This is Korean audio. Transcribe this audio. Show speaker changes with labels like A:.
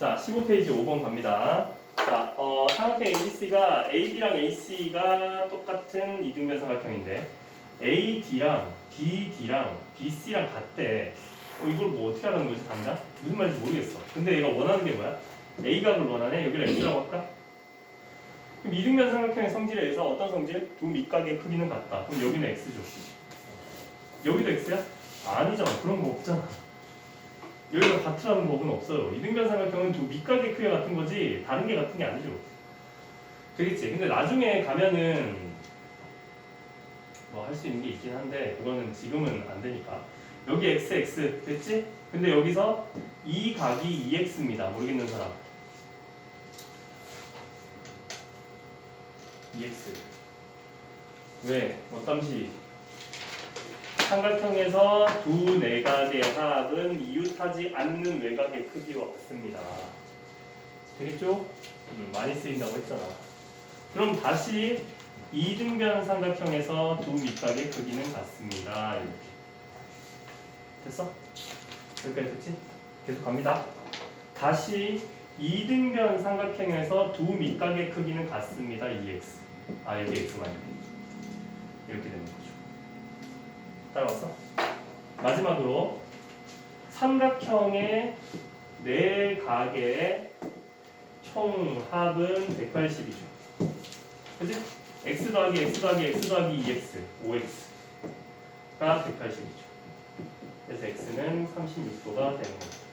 A: 자, 15페이지 5번 갑니다. 자, 어, 삼각형 ABC가 AB랑 AC가 똑같은 이등변 삼각형인데 AD랑 BD랑 BC랑 같대. 어, 이걸 뭐 어떻게 하라는 거지, 당장? 무슨 말인지 모르겠어. 근데 얘가 원하는 게 뭐야? A각을 원하네? 여기를 X라고 할까? 그럼 이등변 삼각형의 성질에 의해서 어떤 성질? 두 밑각의 크기는 같다. 그럼 여기는 X죠. 여기도 X야? 아니잖아. 그런 거 없잖아. 여기가 같으라는 법은 없어요. 이등변 삼각형은 두 밑각의 크기가 같은 거지 다른 게 같은 게 아니죠. 되겠지. 근데 나중에 가면은 뭐 할 수 있는 게 있긴 한데 그거는 지금은 안 되니까. 여기 x x 됐지? 근데 여기서 이 각이 2x입니다. 모르겠는 사람. 2x. 왜? 어땀시 삼각형에서 두 내각의 합은 이웃하지 않는 외곽의 크기와 같습니다. 되겠죠? 음, 많이 쓰인다고 했잖아. 그럼 다시 이등변 삼각형에서 두 밑각의 크기는 같습니다. 이렇게. 됐어? 여기까지 됐지? 계속 갑니다. 다시 이등변 삼각형에서 두 밑각의 크기는 같습니다. 2x. 아 여기 x만 이렇게 되는 거죠. 따라왔어? 마지막으로 삼각형의 네 각의 총합은 180이죠. 그지? x 더하기 x 더하기 x 더하기 2x, 5x가 180이죠. 그래서 x는 36도가 되는 거죠.